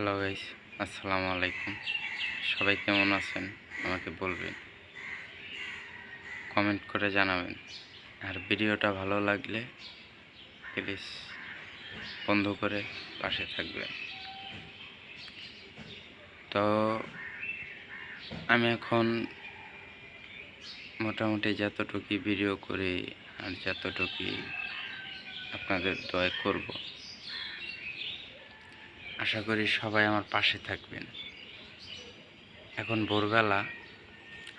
Hello guys আসসালামু আলাইকুম সবাই কেমন আছেন? আমাকে বলবেন। কমেন্ট করে জানাবেন। আর ভিডিওটা ভালো লাগলে প্লিজ বন্ধ করে পাশে থাকবেন। তো আমি এখন মোটামুটি যতটুকু ভিডিও করি আর যতটুকু আপনাদের দয়া করব আশা করি সবাই আমার পাশে থাকবেন। এখন ভোরবেলা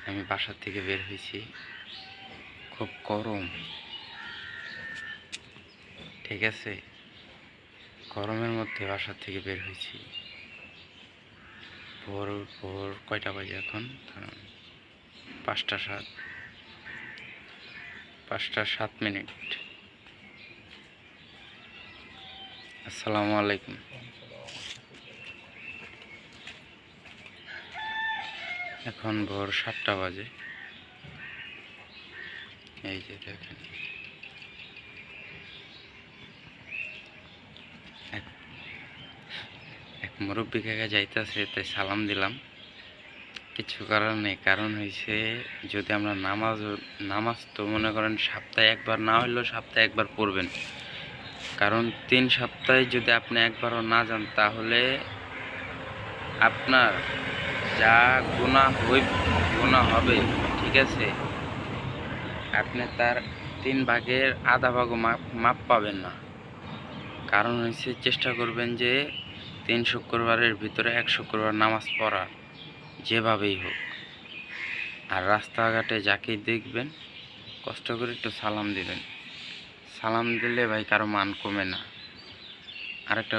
আমি বাসার থেকে বের হয়েছি। খুব গরম। ঠিক আছে? গরমের মধ্যে বাসার থেকে বের হয়েছি। ভোর ভোর কয়টা বাজে এখন। পাঁচটা সাত। পাঁচটা সাত মিনিট। আসসালামু আলাইকুম। এখন ভোর সাতটা বাজে। এই যে দেখেন। এক- মুরব্বী কাকা যাইতেছে, তাই সালাম দিলাম। কিছু কারণ কারণ হয়েছে যদি আমরা নামাজ নামাজ তো মনে করেন সপ্তাহে একবার, না হইলেও সপ্তাহে একবার পড়বেন। কারণ তিন সপ্তাহে যদি আপনি একবারও না যান, তাহলে আপনার যা গুণা হই গুণা হবে, ঠিক আছে? আপনি তার তিন ভাগের আধা ভাগও মাপ মাপ পাবেন না। কারণ হচ্ছে চেষ্টা করবেন যে তিন শুক্রবারের ভিতরে এক শুক্রবার নামাজ পড়া, যেভাবেই হোক। আর রাস্তাঘাটে যাকেই দেখবেন, কষ্ট করে একটু সালাম দিবেন। সালাম দিলে ভাই কারও মান কমে না। আরেকটা